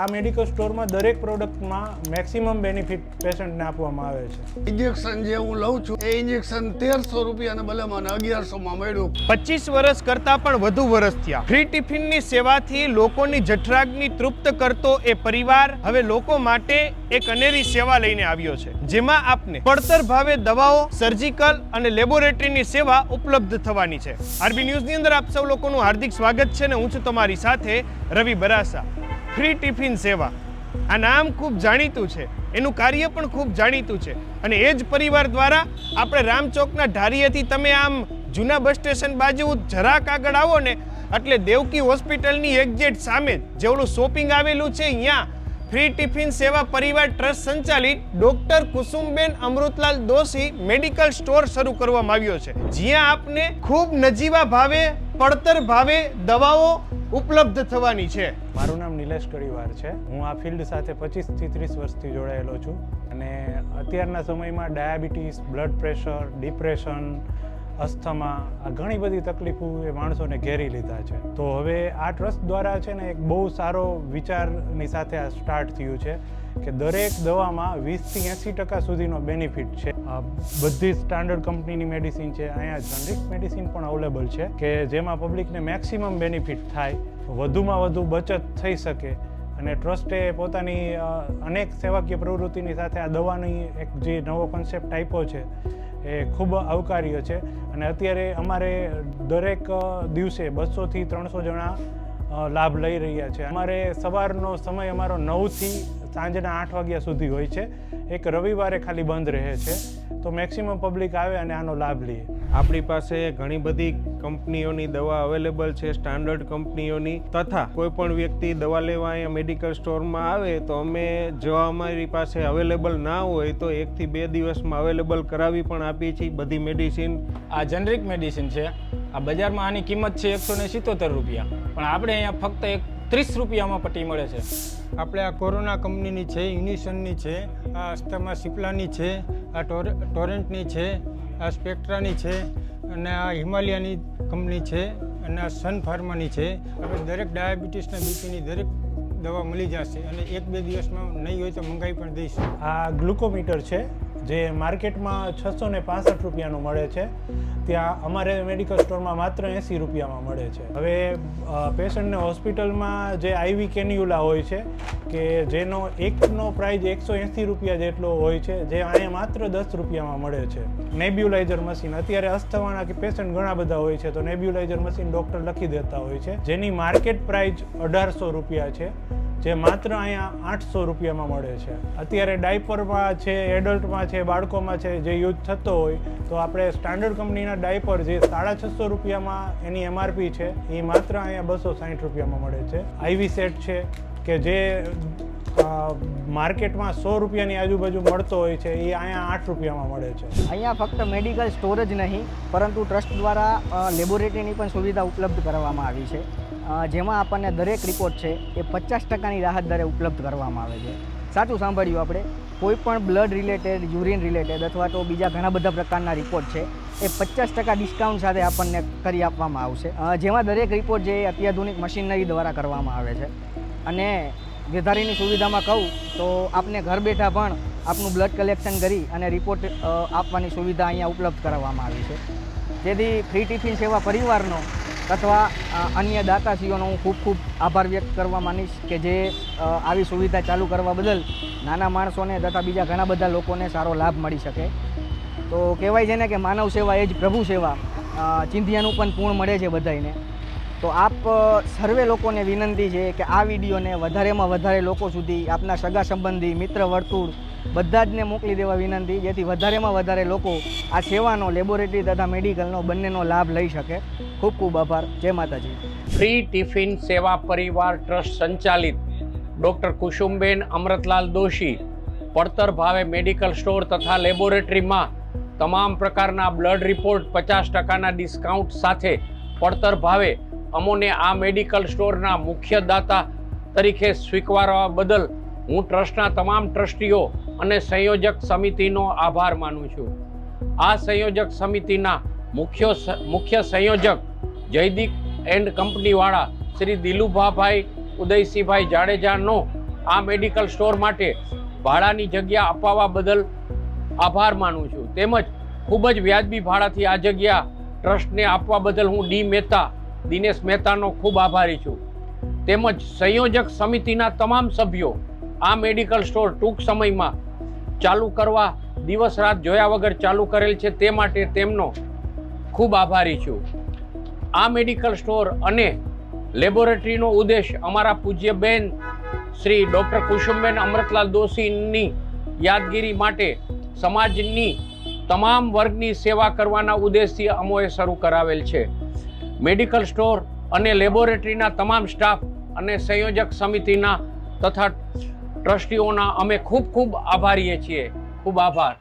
આ મેડિકલ સ્ટોરમાં દરેક પ્રોડક્ટમાં મેક્સિમમ બેનિફિટ પેશન્ટને આપવામાં આવે છે. ઇન્જેક્શન જે હું લઉં છું એ ઇન્જેક્શન તેરસો રૂપિયાને બદલે મને અગિયારસોમાં મળ્યું. પચીસ વર્ષ કરતા પણ વધુ વર્ષ થયા. ફ્રી ટિફિનની સેવાથી લોકોની જઠરાગ્નિ તૃપ્ત કરતો એ પરિવાર હવે લોકો માટે એક અનેરી સેવા લઈને આવ્યો છે જેમાં આપને પડતર ભાવે દવાઓ સર્જિકલ અને લેબોરેટરીની સેવા ઉપલબ્ધ થવાની છે. આરબી ન્યૂઝની અંદર આપ સૌ લોકોનું હાર્દિક સ્વાગત છે ને હું છું તમારી સાથે રવિ બરાસા. ફ્રી ટિફિન સેવા. આ નામ ખૂબ જાણીતું છે. એનું કાર્ય પણ ખૂબ જાણીતું છે. અને એ જ પરિવાર દ્વારા આપણે રામચોકના ઢારીએથી તમે આમ જૂના બસ સ્ટેશન બાજુ જરાક આગળ આવો ને, એટલે દેવકી હોસ્પિટલની એક્ઝેટ સામે જ શોપિંગ આવેલું છે અહીંયા ફ્રી ટિફિન સેવા પરિવાર ટ્રસ્ટ સંચાલિત doctor Kusumben Amritlal Doshi medical store શરૂ કરવામાં આવ્યો છે. જ્યાં આપને ખૂબ નજીવા ભાવે, પડતર ભાવે દવાઓ ઉપલબ્ધ થવાની છે. મારું નામ નિલેશ કડીવાર છે. હું આ ફિલ્ડ સાથે પચીસથી ત્રીસ વર્ષથી જોડાયેલો છું અને અત્યારના સમયમાં diabetes, blood pressure, depression, asthma, આ ઘણી બધી તકલીફો એ માણસોને ઘેરી લીધા છે. તો હવે આ ટ્રસ્ટ દ્વારા છે ને એક બહુ સારો વિચારની સાથે આ સ્ટાર્ટ થયું છે. કે દરેક દવામાં વીસથી એંસી ટકા સુધીનો બેનિફિટ છે. બધી સ્ટાન્ડર્ડ કંપનીની મેડિસિન છે. અહીંયા જનરિક મેડિસિન પણ અવેલેબલ છે કે જેમાં પબ્લિકને મેક્સિમમ બેનિફિટ થાય, વધુમાં વધુ બચત થઈ શકે અને ટ્રસ્ટે પોતાની અનેક સેવાકીય પ્રવૃત્તિની સાથે આ દવાની એક જે નવો કોન્સેપ્ટ આપ્યો છે, એ ખૂબ આવકાર્ય છે. અને અત્યારે અમારે દરેક દિવસે બસોથી ત્રણસો જણા લાભ લઈ રહ્યા છે. અમારે સવારનો સમય અમારો નવથી સાંજના આઠ વાગ્યા સુધી હોય છે. એક રવિવારે ખાલી બંધ રહે છે. તો મેક્સિમમ પબ્લિક આવે અને આનો લાભ લે. આપણી પાસે ઘણી બધી કંપનીઓની દવા અવેલેબલ છે સ્ટાન્ડર્ડ કંપનીઓની તથા કોઈ પણ વ્યક્તિ દવા લેવા અહીંયા મેડિકલ સ્ટોરમાં આવે તો અમે જો અમારી પાસે અવેલેબલ ના હોય તો એકથી બે દિવસમાં અવેલેબલ કરાવી પણ આપીએ છીએ. બધી મેડિસિન આ જનરિક મેડિસિન છે. આ બજારમાં આની કિંમત છે એકસો ને સિત્તોતેર રૂપિયા. પણ આપણે અહીંયા ફક્ત એક ત્રીસ રૂપિયામાં પટ્ટી મળે છે. આપણે આ કોરોના કંપનીની છે યુનિસનની છે આ અસ્થમા સિપ્લાની છે આ ટોર ટોરેન્ટની છે આ સ્પેક્ટ્રાની છે અને આ હિમાલયાની કંપની છે અને આ સન ફાર્માની છે. આપણે દરેક ડાયાબિટીસના બીપીની દરેક દવા મળી જશે અને એક બે દિવસમાં નહીં હોય તો મંગાવી પણ દઈશું. આ ગ્લુકોમીટર છે જે માર્કેટમાં છસો ને પાસઠ રૂપિયાનું મળે છે. ત્યાં અમારે મેડિકલ સ્ટોરમાં માત્ર એંસી રૂપિયામાં મળે છે. હવે પેશન્ટને હોસ્પિટલમાં જે આઈવી કેન્યુલા હોય છે, કે જેનો એકનો પ્રાઇઝ એકસો એંસી રૂપિયા જેટલો હોય છે, જે અહીંયા માત્ર દસ રૂપિયામાં મળે છે. નેબ્યુલાઇઝર મશીન અત્યારે અસ્થવાના કે પેશન્ટ ઘણા બધા હોય છે, તો નેબ્યુલાઇઝર મશીન ડૉક્ટર લખી દેતા હોય છે. જેની માર્કેટ પ્રાઇઝ અઢારસો રૂપિયા છે. જે માત્ર અહીંયા આઠસો રૂપિયામાં મળે છે. અત્યારે ડાયપરમાં છે, એડલ્ટમાં છે, બાળકોમાં છે, જે યુઝ થતો હોય, તો આપણે સ્ટાન્ડર્ડ કંપનીના ડાયપર જે સાડા છસો રૂપિયામાં એની એમઆરપી છે, એ માત્ર અહીંયા બસો સાઠ રૂપિયામાં મળે છે. આઈવી સેટ છે, કે જે માર્કેટમાં સો રૂપિયાની આજુબાજુ મળતો હોય છે, એ અહીંયા આઠ રૂપિયામાં મળે છે. અહીંયા ફક્ત મેડિકલ સ્ટોર જ નહીં, પરંતુ ટ્રસ્ટ દ્વારા લેબોરેટરીની પણ સુવિધા ઉપલબ્ધ કરવામાં આવી છે. જેમાં આપણને દરેક રિપોર્ટ છે એ પચાસ ટકાની રાહત દરે ઉપલબ્ધ કરવામાં આવે છે. સાચું સાંભળ્યું આપણે? કોઈ પણ બ્લડ રિલેટેડ યુરિન રિલેટેડ અથવા તો બીજા ઘણા બધા પ્રકારના રિપોર્ટ છે, એ પચાસ ટકા ડિસ્કાઉન્ટ સાથે આપણને કરી આપવામાં આવશે. જેમાં દરેક રિપોર્ટ જે અત્યાધુનિક મશીનરી દ્વારા કરવામાં આવે છે. અને વેધારીની સુવિધામાં કહું તો આપને ઘર બેઠા પણ આપનું બ્લડ કલેક્શન કરી અને રિપોર્ટ આપવાની સુવિધા અહીંયા ઉપલબ્ધ કરાવવામાં આવી છે. જેથી ફ્રી ટિફિન સેવા પરિવારનો અથવા અન્ય દાતાશ્રીઓનો હું ખૂબ ખૂબ આભાર વ્યક્ત કરવા માનીશ કે જે આવી સુવિધા ચાલુ કરવા બદલ નાના માણસોને તથા બીજા ઘણા બધા લોકોને સારો લાભ મળી શકે. તો કહેવાય છે ને કે માનવ સેવા એ જ પ્રભુ સેવા ચિંધિયાનું પણ પૂર્ણ મળે છે બધાને તો આપ સર્વે લોકોને વિનંતી છે કે આ વિડીયોને વધારેમાં વધારે લોકો સુધી આપના સગા સંબંધી, મિત્ર વર્તુળ બધા જને મોકલી દેવા વિનંતી, જેથી વધારેમાં વધારે લોકો આ સેવાનો લેબોરેટરી તથા મેડિકલનો બંનેનો લાભ લઈ શકે. ખૂબ ખૂબ આભાર. જય માતાજી. ફ્રી ટિફિન સેવા પરિવાર ટ્રસ્ટ સંચાલિત. ડૉક્ટર કુસુમબેન અમૃતલાલ દોશી, પડતર ભાવે મેડિકલ સ્ટોર તથા લેબોરેટરીમાં તમામ પ્રકારના બ્લડ રિપોર્ટ પચાસ ટકાના ડિસ્કાઉન્ટ સાથે પડતર ભાવે અમોને આ મેડિકલ સ્ટોરના મુખ્ય દાતા તરીકે સ્વીકારવા બદલ હું ટ્રસ્ટના તમામ ટ્રસ્ટીઓ અને સંયોજક સમિતિનો આભાર માનું છું. આ સંયોજક સમિતિના મુખ્ય મુખ્ય સંયોજક જયદીપ એન્ડ કંપનીવાળા શ્રી દિલુભાભાઈ ઉદયસિંહભાઈ જાડેજાનો આ મેડિકલ સ્ટોર માટે ભાડાની જગ્યા અપાવવા બદલ આભાર માનું છું. તેમજ ખૂબ જ વ્યાજબી ભાડાથી આ જગ્યા ટ્રસ્ટને આપવા બદલ હું ડી મહેતા, દિનેશ મહેતાનો ખૂબ આભારી છું. તેમજ સંયોજક સમિતિના તમામ સભ્યો આ મેડિકલ સ્ટોર ટૂંક સમયમાં ચાલુ કરવા દિવસ રાત જોયા વગર ચાલુ કરેલ છે તે માટે તેમનો ખૂબ આભારી છું. આ મેડિકલ સ્ટોર અને લેબોરેટરીનો ઉદ્દેશ અમારા પૂજ્ય બેન શ્રી ડૉક્ટર કુસુમબેન અમૃતલાલ દોશીની યાદગીરી માટે સમાજની તમામ વર્ગની સેવા કરવાના ઉદ્દેશથી અમોએ શરૂ કરાવેલ છે. મેડિકલ સ્ટોર અને લેબોરેટરીના તમામ સ્ટાફ અને સંયોજક સમિતિના તથા ટ્રસ્ટીઓના અમે ખૂબ ખૂબ આભારીએ છીએ. ખૂબ આભાર.